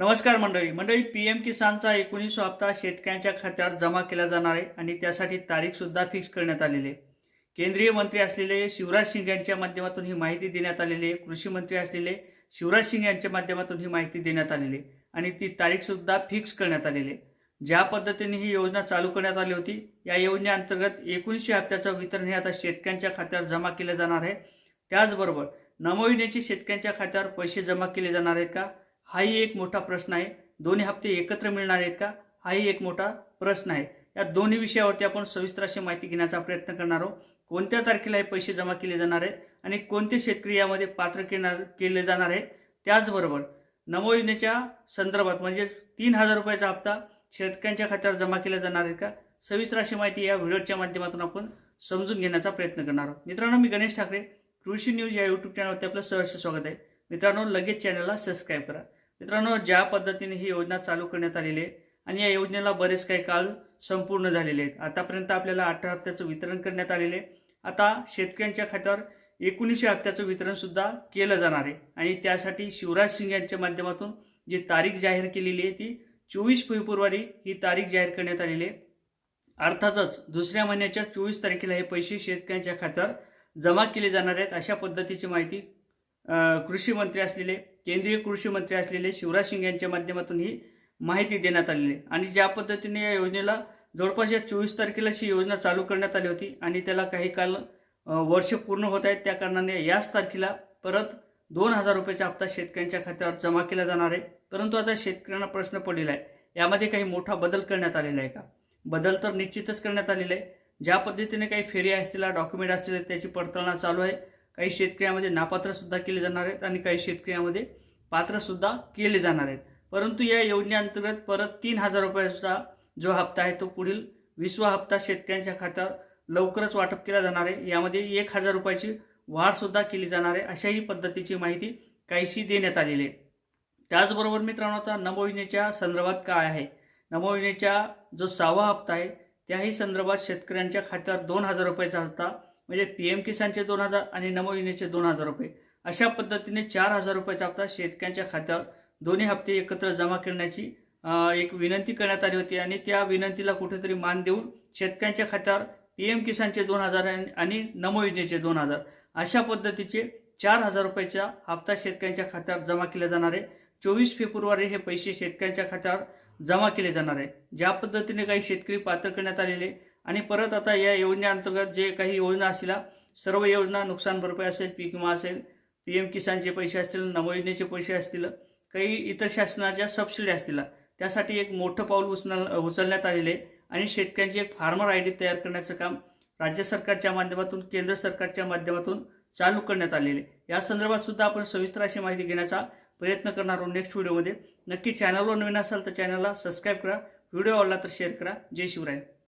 नमस्कार मंडळी. मंडळी पी एम किसानचा एकोणीसवा हप्ता शेतकऱ्यांच्या खात्यावर जमा केला जाणार आहे आणि त्यासाठी तारीख सुद्धा फिक्स करण्यात आलेली आहे. केंद्रीय मंत्री असलेले शिवराज सिंग यांच्या माध्यमातून ही माहिती देण्यात आलेली आहे. कृषी मंत्री असलेले शिवराज सिंग यांच्या माध्यमातून ही माहिती देण्यात आलेली आहे आणि ती तारीख सुद्धा फिक्स करण्यात आलेली आहे. ज्या पद्धतीने ही योजना चालू करण्यात आली होती या योजनेअंतर्गत एकोणीसशे हप्त्याचं वितरण हे आता शेतकऱ्यांच्या खात्यावर जमा केलं जाणार आहे. त्याचबरोबर नमो शेतकऱ्यांच्या खात्यावर पैसे जमा केले जाणार आहेत का? हाही एक मोठा प्रश्न आहे. दोन्ही हप्ते एकत्र मिळणार आहेत का? हाही एक मोठा प्रश्न आहे. या दोन्ही विषयावरती आपण सविस्तर अशी माहिती घेण्याचा प्रयत्न करणार आहोत. कोणत्या तारखेला हे पैसे जमा केले जाणार आहेत आणि कोणते शेतकरी यामध्ये पात्र केणार केले जाणार आहेत? त्याचबरोबर नमो योजनेच्या संदर्भात म्हणजे तीन हजार रुपयाचा हप्ता शेतकऱ्यांच्या खात्यावर जमा केला जाणार आहे का? सविस्तर अशी माहिती या व्हिडिओच्या माध्यमातून आपण समजून घेण्याचा प्रयत्न करणार आहोत. मित्रांनो मी गणेश ठाकरे कृषी न्यूज या यूट्यूब चॅनलवरती आपलं सहर्ष स्वागत आहे. मित्रांनो लगेच चॅनलला सबस्क्राईब करा. मित्रांनो ज्या पद्धतीने ही योजना चालू करण्यात आलेली आहे आणि या योजनेला बरेच काही काल संपूर्ण झालेले आहेत. आतापर्यंत आपल्याला अठरा हप्त्याचं वितरण करण्यात आलेले आहे. आता शेतकऱ्यांच्या खात्यावर एकोणीसशे हप्त्याचं वितरण सुद्धा केलं जाणार आहे. आणि त्यासाठी शिवराज सिंग यांच्या माध्यमातून जी तारीख जाहीर केलेली आहे ती चोवीस फेब्रुवारी ही तारीख जाहीर करण्यात आलेली आहे. अर्थातच दुसऱ्या महिन्याच्या चोवीस तारखेला हे पैसे शेतकऱ्यांच्या खात्यावर जमा केले जाणार आहेत अशा पद्धतीची माहिती कृषी मंत्री असलेले केंद्रीय कृषी मंत्री असलेले शिवराज सिंग यांच्या माध्यमातून ही माहिती देण्यात आलेली आहे. आणि ज्या पद्धतीने या योजनेला जवळपास या चोवीस तारखेला ही योजना चालू करण्यात आली होती आणि त्याला काही काल वर्ष पूर्ण होत आहेत त्या कारणाने याच तारखेला परत दोन हजार रुपयाचा हप्ता शेतकऱ्यांच्या खात्यावर जमा केला जाणार आहे. परंतु आता शेतकऱ्यांना प्रश्न पडलेला आहे यामध्ये काही मोठा बदल करण्यात आलेला आहे का? बदल तर निश्चितच करण्यात आलेला आहे. ज्या पद्धतीने काही फेरी असतील डॉक्युमेंट असतील त्याची पडताळणा चालू आहे. काही शेतकऱ्यामध्ये नापात्रसुद्धा केले जाणार आहेत आणि काही शेतकऱ्यामध्ये पात्रसुद्धा केले जाणार आहेत. परंतु या योजनेअंतर्गत परत तीन हजार रुपयाचा जो हप्ता आहे तो पुढील विसवा हप्ता शेतकऱ्यांच्या खात्यावर लवकरच वाटप केला जाणार आहे. यामध्ये एक हजार रुपयाची वाढसुद्धा केली जाणार आहे अशाही पद्धतीची माहिती काहीशी देण्यात आलेली आहे. त्याचबरोबर मित्रांनो आता नमो योजनेच्या संदर्भात काय आहे? नमो जो सहावा हप्ता आहे त्याही संदर्भात शेतकऱ्यांच्या खात्यावर दोन हजार रुपयाचा हप्ता म्हणजे पी एम किसानचे दोन हजार आणि नमो योजनेचे दोन हजार रुपये. अशा पद्धतीने चार हजार रुपयाचा हप्ता शेतकऱ्यांच्या खात्यावर दोन्ही हप्ते एकत्र जमा करण्याची एक विनंती करण्यात आली होती आणि त्या विनंतीला कुठेतरी मान देऊन शेतकऱ्यांच्या खात्यावर पी एम किसानचे दोन हजार आणि- आणि नमो योजनेचे दोन हजार. अशा पद्धतीचे चार हजार रुपयाचा हप्ता शेतकऱ्यांच्या खात्यावर जमा केला जाणार आहे. चोवीस फेब्रुवारी हे पैसे शेतकऱ्यांच्या खात्यावर जमा केले जाणार आहे. ज्या पद्धतीने काही शेतकरी पात्र करण्यात आलेले आणि परत आता या योजनेअंतर्गत जे काही योजना असतील सर्व योजना नुकसान भरपाई असेल पीक विमा असेल पी एम किसानचे पैसे असतील नवयोजनेचे पैसे असतील काही इतर शासनाच्या सबसिडी असतील त्यासाठी एक मोठं पाऊल उचल उचलण्यात आलेले आहे. आणि शेतकऱ्यांची एक फार्मर आय डी तयार करण्याचं काम राज्य सरकारच्या माध्यमातून केंद्र सरकारच्या माध्यमातून चालू करण्यात आलेले आहे. या संदर्भात सुद्धा आपण सविस्तर अशी माहिती घेण्याचा प्रयत्न करणार आहोत नेक्स्ट व्हिडिओमध्ये. नक्की चॅनलवर नवीन असाल तर चॅनलला सबस्क्राईब करा. व्हिडिओ आवडला तर शेअर करा. जय शिवराय.